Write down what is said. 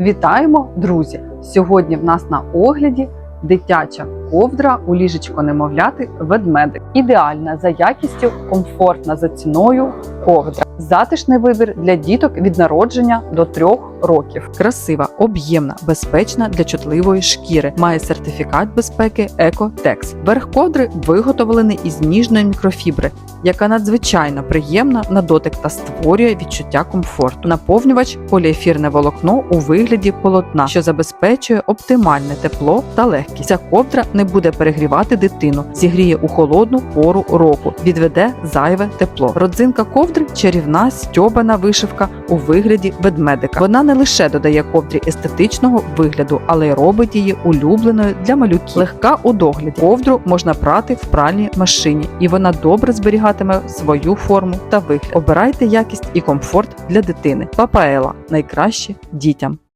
Вітаємо, друзі! Сьогодні в нас на огляді дитяча ковдра у ліжечко немовляти ведмедик. Ідеальна за якістю, комфортна за ціною ковдра. Затишний вибір для діток від народження до трьох років. Красива, об'ємна, безпечна для чутливої шкіри. Має сертифікат безпеки Екотекс. Верх ковдри виготовлений із ніжної мікрофібри, яка надзвичайно приємна на дотик та створює відчуття комфорту. Наповнювач поліефірне волокно у вигляді полотна, що забезпечує оптимальне тепло та легкість. Ця ковдра не буде перегрівати дитину, зігріє у холодну пору року, відведе зайве тепло. Родзинка ковдри чарівна стьобана вишивка у вигляді ведмедика. Вона не лише додає ковдрі естетичного вигляду, але й робить її улюбленою для малюків. Легка у догляді. Ковдру можна прати в пральній машині, і вона добре зберігатиме свою форму та вигляд. Обирайте якість і комфорт для дитини. Папаела найкраще дітям.